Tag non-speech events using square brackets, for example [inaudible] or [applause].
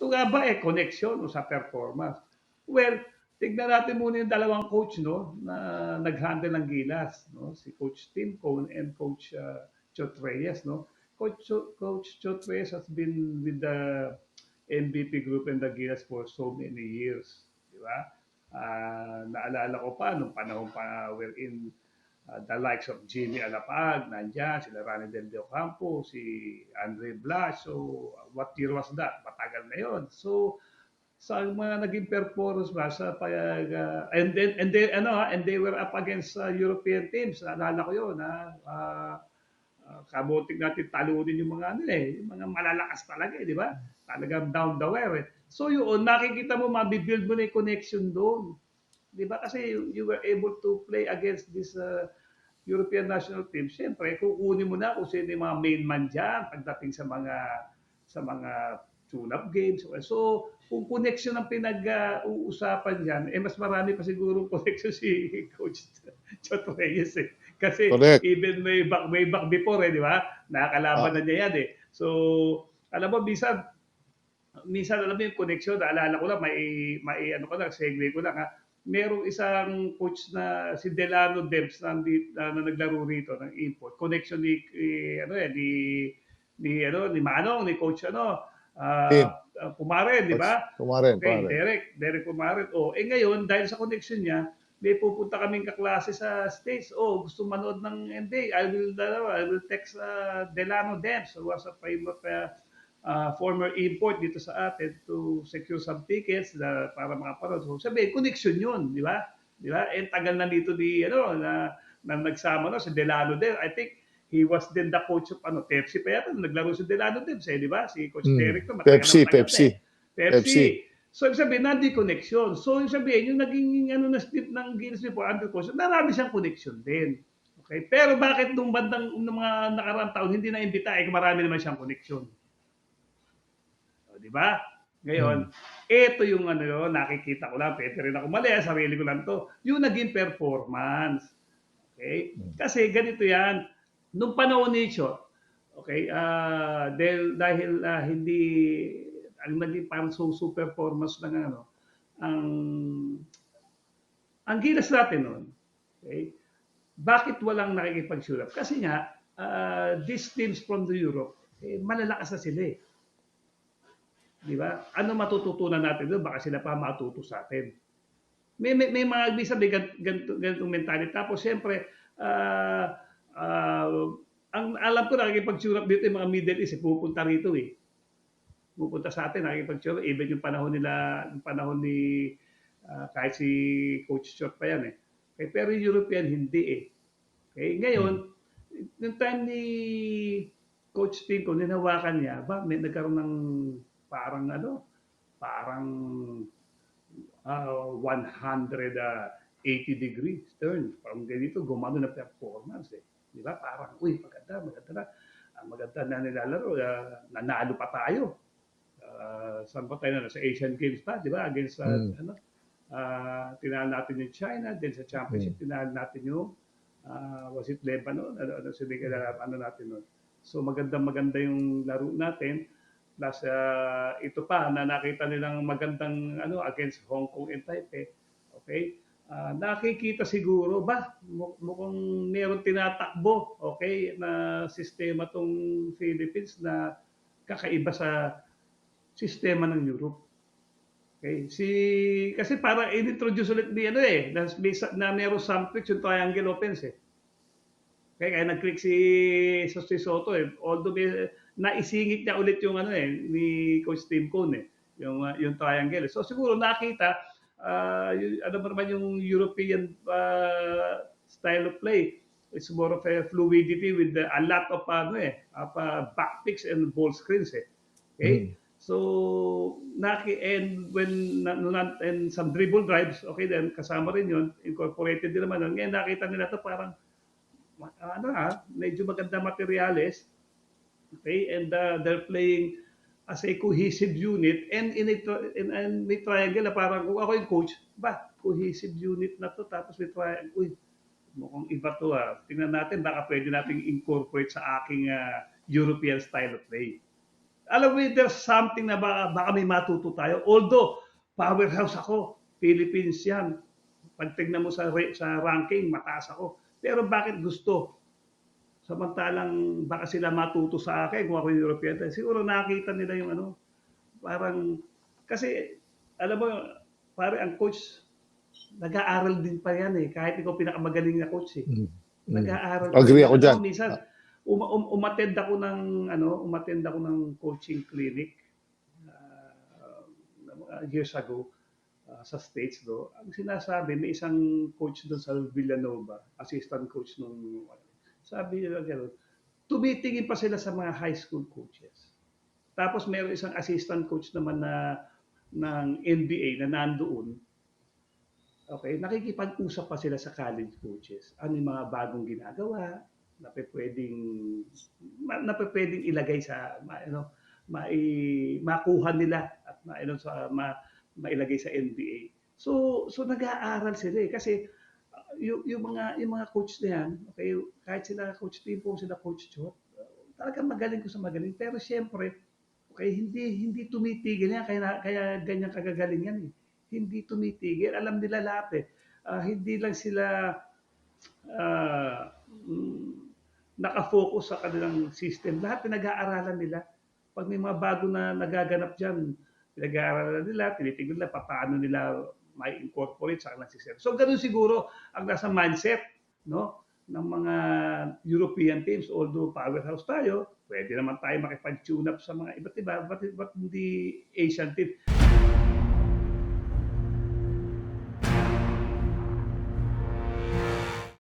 ito nga ba eh, connection o sa performance? Well, tignan natin muna yung dalawang coach no na nag-handle ng Gilas, no? Si Coach Tim Cone and Coach uh, Chot Reyes, no? Coach Coach Chot Reyes has been with the MVP group and the Gilas for so many years, di ba? Ah, naalala ko pa nung panahon pa we're in uh, the likes of Jimmy Alapag, nandyan, sila Rani Del Dio Campo, si Andre Blas. So, what year was that? Matagal na yon. So, sa mga naging performance ba sa payag uh, and then and they ano ha, and they were up against uh, European teams naalala ko yun ha uh, uh, kabuting natin talunin yung mga ano eh yung mga malalakas talaga eh di ba talagang down the wire eh. so yun nakikita mo mabibuild mo na yung connection doon di ba kasi you, you were able to play against this uh, European national team syempre kukunin mo na kung sino yung mga main man dyan pagdating sa mga sa mga tune-up games. So, kung connection ang pinag-uusapan dyan, eh mas marami pa siguro connection si [laughs] Coach Chot Reyes eh. Kasi Correct. even way back, way back before eh, di ba? Nakakalaban na niya yan eh. So, alam mo, minsan, minsan alam mo yung connection, naalala ko lang, may, may ano ko lang, segue ko lang ha. Merong isang coach na si Delano Debs na, na, na naglaro rito ng import. Connection ni, eh, ano eh, ni, ni, ano, ni Manong, ni coach ano, ah, Tim. ah, Pumaren, di ba? Kumaren, Okay, kumaren. Derek, Derek Pumaren. Oh, eh ngayon, dahil sa connection niya, may pupunta kaming kaklase sa States. Oh, gusto manood ng NBA. I will, uh, I will text uh, Delano Debs, was a famous uh, uh, former import dito sa atin to secure some tickets na, para makapanood. So, sabi, connection yun, di ba? Di ba? Eh, tagal na dito di, ano, na, na nagsama no, si Delano Debs. I think he was then the coach of ano, Pepsi pa yata. Naglaro si Delano Debs, eh, di ba? Si Coach Hmm. Derek matagal Pepsi, Pepsi. eh. Pepsi. Pepsi. So, ibig sabihin, nandi connection. So, ibig sabihin, yung naging ano na step ng Guinness before under coach, marami siyang connection din. Okay? Pero bakit nung bandang nung mga nakaraang taon hindi na imbita eh marami naman siyang connection. Di ba? Ngayon, ito yung ano yun, nakikita ko lang, pwede rin ako mali, ah, sarili ko lang to, yung naging performance. Okay? Kasi ganito yan, nung panahon ni Cho, okay, ah dahil, dahil ah, hindi, ang naging parang so, so performance lang ang ano, ang, ang gilas natin noon, okay, bakit walang nakikipag-shurap? Kasi nga, ah, these teams from the Europe, eh, malalakas na sila eh. Di ba? Ano matututunan natin doon? Baka sila pa matuto sa atin. May, may, may mga ibig gan- ganito, ganitong mentality. Tapos, siyempre, ah, ah, ang alam ko, nakikipag-shurap dito yung mga Middle East, eh, pupunta rito eh. Pupunta sa atin, nakikipag-shurap. Even yung panahon nila, yung panahon ni, ah, kahit si Coach Chot pa yan eh. Okay, pero yung European, hindi eh. Okay, ngayon, yung time ni Coach Tinko, ninawakan niya, ba, may nagkaroon ng parang ano, parang ah, 180 degrees turn. Parang ganito, gumano na performance eh. Di ba? Parang, uy, maganda, maganda na. Ang maganda na nilalaro, ah, nanalo pa tayo. Ah, saan pa tayo na? Sa Asian Games pa, di ba? Against, ah, Mm. ano, ah tinalo natin yung China, then sa championship, tinalo natin yung, ah, was it Lebanon? Ano, ano, sige, ano natin nun. So magandang maganda yung laro natin. Plus ah, ito pa na nakita nilang magandang ano against Hong Kong and Taipei. Okay? Ah, nakikita siguro ba mu- mukhang meron tinatakbo, okay, na sistema tong Philippines na kakaiba sa sistema ng Europe. Okay, si kasi para i-introduce ulit ni ano eh, na, may na meron something yung triangle offense eh. Kaya, kaya nag-click si Jose Soto eh. Although may, naisingit niya ulit yung ano eh, ni Coach Tim Cone eh, yung, uh, yung triangle. So siguro nakita, uh, yung, ano ba naman yung European uh, style of play. It's more of a fluidity with the, a lot of ano eh, of, uh, back picks and ball screens eh. Okay? Mm. So, naki and when and some dribble drives, okay then kasama rin 'yon, incorporated din naman. Ngayon nakita nila to parang ano ha, medyo maganda materials. Okay, and uh, they're playing as a cohesive unit and in a in, in may triangle na parang kung ako yung coach, ba, cohesive unit na to tapos may triangle. Uy, mukhang iba to ah. Tingnan natin baka pwede nating incorporate sa aking ah, European style of play. alam mo, there's something na baka, baka may matuto tayo. Although, powerhouse ako. Philippines yan. Pag tignan mo sa, sa ranking, mataas ako. Pero bakit gusto? Samantalang baka sila matuto sa akin kung ako yung European. Siguro nakita nila yung ano, parang, kasi, alam mo, pare, ang coach, nag-aaral din pa yan eh. Kahit ikaw pinakamagaling na coach eh. Mm. Mm. Nag-aaral. Agree ako dyan. Minsan, um, um, umattend ako ng, ano, umattend ako ng coaching clinic uh, years ago uh, sa States do. Ang sinasabi, may isang coach doon sa Villanova, assistant coach nung sabi nila gano'n, tumitingin pa sila sa mga high school coaches. Tapos meron isang assistant coach naman na ng NBA na nandoon. Okay, nakikipag-usap pa sila sa college coaches. Ano yung mga bagong ginagawa na pwedeng na pwedeng ilagay sa ma, ano, mai, makuha nila at ma, ano, sa ma, mailagay sa NBA. So so nag-aaral sila eh kasi yung, yung mga yung mga coach na yan, okay, kahit sila coach Timpo, sila coach Chot, uh, talagang magaling ko sa magaling. Pero siyempre, okay, hindi hindi tumitigil yan kaya kaya ganyan kagagaling yan eh. Hindi tumitigil, alam nila lahat eh. Ah, hindi lang sila mm, nakafocus sa kanilang system. Lahat pinag-aaralan nila. Pag may mga bago na nagaganap dyan, pinag-aaralan nila, tinitignan nila pa- paano nila may incorporate sa kanilang system. So ganun siguro ang nasa mindset no ng mga European teams although powerhouse tayo pwede naman tayo makipag-tune up sa mga iba't iba but, but hindi Asian team